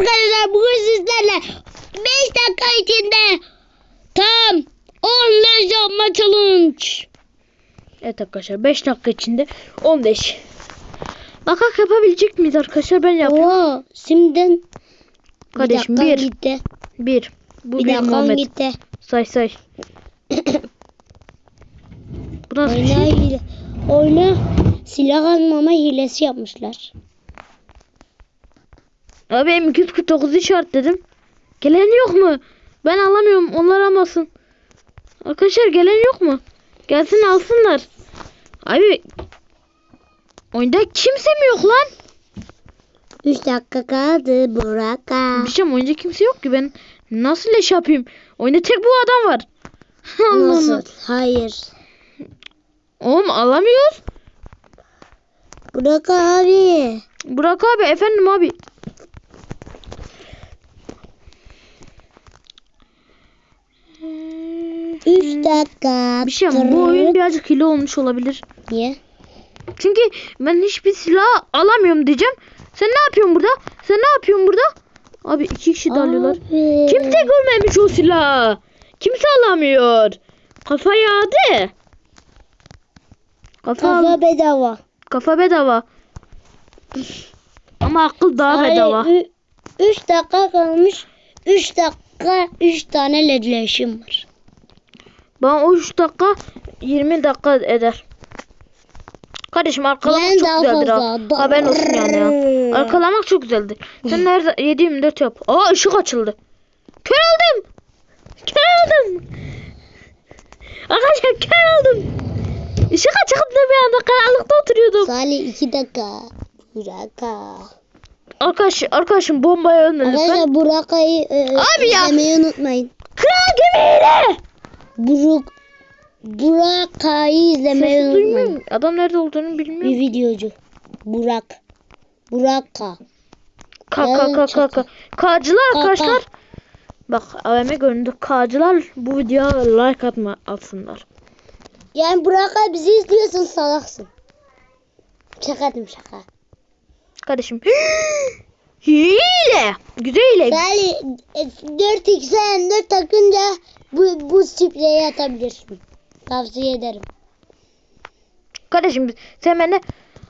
arkadaşlar bugün sizlerle 5 dakika içinde tam 15 yapma challenge. Evet arkadaşlar 5 dakika içinde 15. Bakak yapabilecek miyiz arkadaşlar ben yapıyorum. Oo, şimdiden Kardeşim bir 1 gitti. 1. Bu Bir bir dakika Muhammed. gitti. Say say. Bu nasıl bir Oyna şey? hile. Oyna silah almama hilesi yapmışlar. Abi M249'u işaretledim. Gelen yok mu? Ben alamıyorum. Onlar almasın. Arkadaşlar gelen yok mu? Gelsin alsınlar. Abi oyunda kimse mi yok lan? 3 dakika kaldı Burak'a. Bir şey oyunda kimse yok ki ben nasıl leş yapayım? Oyunda tek bu adam var. Nasıl? Hayır. Oğlum alamıyoruz. Burak abi. Burak abi efendim abi. Üç dakika. Bir şey ama bu oyun birazcık hile olmuş olabilir. Niye? Çünkü ben hiçbir silah alamıyorum diyeceğim. Sen ne yapıyorsun burada? Sen ne yapıyorsun burada? Abi iki kişi dalıyorlar. Kimse görmemiş o silahı. Kimse alamıyor. Kafa yağdı. Kafa, Kafa bedava. kafa bedava. Ama akıl daha Hayır, bedava. ü- Üç dakika kalmış. Üç dakika üç tane ledleşim var. Bana o 3 dakika 20 dakika eder. Kardeşim arkalamak Yani çok güzeldir ha. fazla. Haberin olsun yani ya. Arkalamak çok güzeldir. Sen nerede 7-24 yap. Aa ışık açıldı. Kör oldum. Kör oldum. Arkadaşlar kör oldum. Işık açıktı bir anda karanlıkta oturuyordum. Salih iki dakika. Burak'a. Arkadaş, arkadaşım bombaya önle lütfen. Arkadaşlar Burak'a'yı e, Abi ya. unutmayın. Kral gemiyle. Buruk Burak'a'yı izlemeyi Sesi unutmayın. Adam nerede olduğunu Bir bilmiyorum. videocu. Burak. Burak'a. Ka ka ka ka ka. Kağcılar Ka- arkadaşlar. Bak AVM göründü. Kağcılar bu videoya like atma atsınlar. Yani Burak'a bizi izliyorsun salaksın. Şaka dedim şaka. Kardeşim. Hile. Güzel hile. Salih e, 4x'e 4 takınca bu, bu spreyi atabilirsin. Tavsiye ederim. Kardeşim sen bende.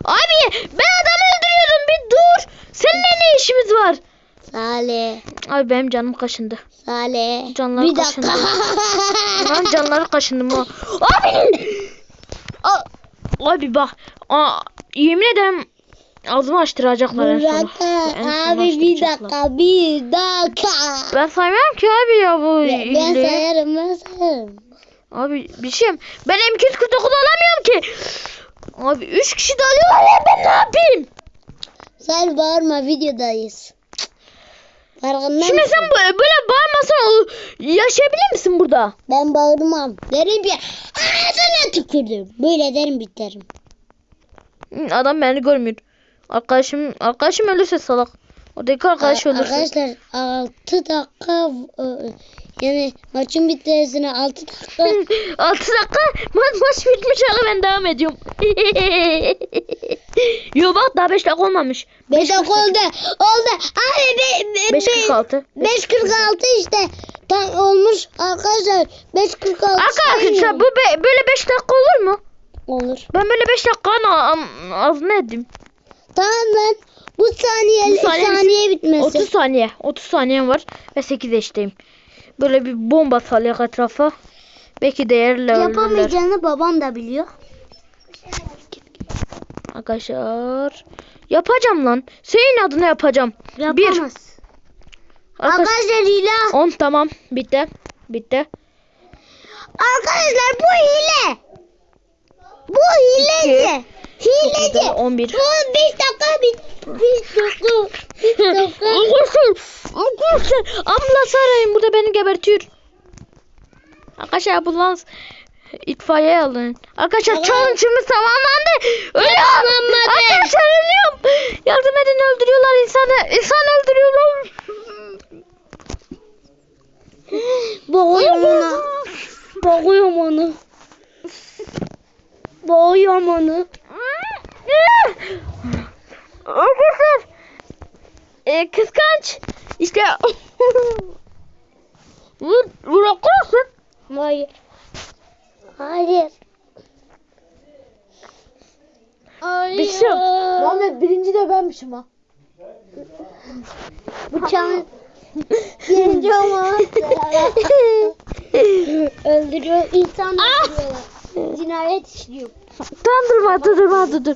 Abi ben adamı öldürüyordum bir dur. Seninle ne işimiz var? Salih. Abi benim canım kaşındı. Salih. Canları bir dakika. Lan canları kaşındı mı? Abi. Abi bak. Aa, yemin ederim ağzımı açtıracaklar en sona abi bir dakika bir dakika. Ben saymam ki abi ya bu Ben, ben sayarım ben sayarım. Abi bir şey ben M249 alamıyorum ki. Abi 3 kişi de alıyorlar ya ben ne yapayım? Salih bağırma videodayız. Farkında Şimdi mısın? sen böyle, bağırmasan yaşayabilir misin burada? Ben bağırmam. Derim ki ağzına tükürdüm. Böyle derim biterim. Adam beni görmüyor. Arkadaşım arkadaşım ölürse salak. Oradaki arkadaş Ar- ölürse. Arkadaşlar 6 dakika e, yani maçın bitmesine 6 dakika 6 dakika maç maç bitmiş abi ben devam ediyorum. Yo bak daha 5 dakika olmamış. 5 dakika oldu. Oldu. Abi be, be, 5.46. 5.46 işte. Tam olmuş arkadaşlar. 5.46 Arkadaşlar bu be- böyle 5 dakika olur mu? olur. Ben böyle 5 dakikanın a- ağzına edeyim. Tamam lan. Bu saniye, Bu saniye- saniye, bitmesi. 30 saniye. 30 saniyem var ve 8 eşteyim. Böyle bir bomba salyak etrafa. Belki ölürler. Yapamayacağını babam da biliyor. Arkadaşlar. Yapacağım lan. Senin adına yapacağım. Bir. Yapamaz. Arkadaşlar. Arkadaşlar hile. 10 tamam. Bitti. Bitti. Arkadaşlar bu hile. Bu hileci. Hileci. 11. Bu 5 dakika bit. 5 dakika. 5 dakika. Arkadaşlar. Arkadaşlar. Ambulans arayın. Burada beni gebertiyor. Arkadaşlar ambulans. itfaiye alın. Arkadaşlar Tamam. challenge'ımız tamamlandı. Ölüyorum. Arkadaşlar ölüyorum. Yardım edin öldürüyorlar insanı. İnsan öldürüyorlar. Boğuyorum onu. Boğuyorum onu. Boğuyorum onu. Arkadaşlar e, kıskanç. İşte vur vur okursun. Hayır. Hayır. Hayır. Bir şey yok. Muhammed birinci de benmişim ha. Bıçağın birinci olmaz. Öldürüyor. insan öldürüyorlar. Cinayet işliyor. Tamam durma dur durma dur dur.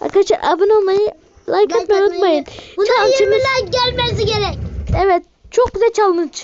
Arkadaşlar abone olmayı like atmayı unutmayın. Buna Challenge'ımız- 20 like gelmesi gerek. Evet çok güzel challenge.